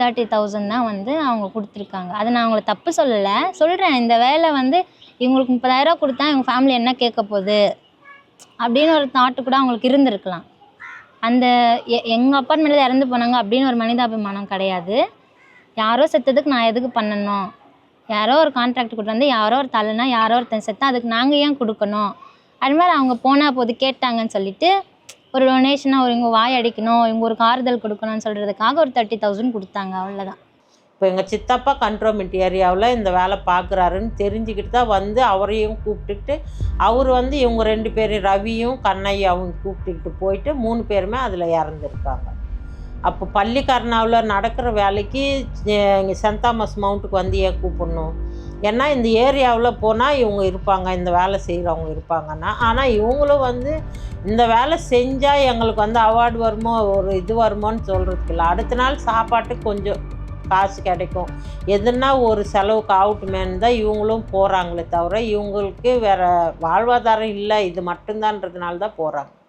Thirty thousand தான் வந்து அவங்க கொடுத்துருக்காங்க. அதை நான் அவங்கள தப்பு சொல்லலை. சொல்கிறேன் இந்த வேலை வந்து இவங்களுக்கு முப்பதாயிரரூவா கொடுத்தா இவங்க ஃபேமிலி என்ன கேட்க போகுது? அப்படின்னு ஒரு தாட்டு கூட அவங்களுக்கு இருந்திருக்கலாம். அந்த எ எங்கள் அப்பார்ட்மெண்ட்டில் இறந்து போனாங்க அப்படின்னு ஒரு மனிதாபிமானம் கிடையாது. யாரோ செத்ததுக்கு நான் எதுக்கு பண்ணணும்? யாரோ ஒரு கான்ட்ராக்ட் கொண்டு வந்து யாரோ ஒரு தலைனா யாரோ ஒருத்தன் செத்தா அதுக்கு நாங்கள் ஏன் கொடுக்கணும்? அது மாதிரி அவங்க போனால் போது கேட்டாங்கன்னு சொல்லிட்டு ஒரு டொனேஷனாக ஒரு இவங்க வாய் அடிக்கணும் இவங்க ஒரு ஆறுதல் கொடுக்கணும்னு சொல்கிறதுக்காக ஒரு தேர்ட்டி தௌசண்ட் கொடுத்தாங்க அவ்வளோதான் இப்போ எங்கள் சித்தப்பா கண்ட்ரோமெண்ட் ஏரியாவில் இந்த வேலை பார்க்குறாருன்னு தெரிஞ்சுக்கிட்டு தான் வந்து அவரையும் கூப்பிட்டுக்கிட்டு அவர் வந்து இவங்க ரெண்டு பேரும் ரவியும் கண்ணையாவும் கூப்பிட்டுக்கிட்டு போயிட்டு மூணு பேருமே அதில் இறந்துருக்காங்க. அப்போ பள்ளிக்கரணாவில் நடக்கிற வேலைக்கு இங்கே சென்ட் தாமஸ் மவுண்ட்டுக்கு வந்து ஏன் கூப்பிடணும்? ஏன்னா இந்த ஏரியாவில் போனால் இவங்க இருப்பாங்க இந்த வேலை செய்கிறவங்க இருப்பாங்கன்னா. ஆனால் இவங்களும் வந்து இந்த வேலை செஞ்சால் எங்களுக்கு வந்து அவார்டு வருமோ ஒரு இது வருமோன்னு சொல்கிறதுக்கு இல்லை. அடுத்த நாள் சாப்பாட்டுக்கு கொஞ்சம் காசு கிடைக்கும். எதுனா ஒரு செலவுக்கு ஆகட்டுமேன்னு தான் இவங்களும் போகிறாங்களே தவிர இவங்களுக்கு வேறு வாழ்வாதாரம் இல்லை இது மட்டும்தான்றதுனால தான் போகிறாங்க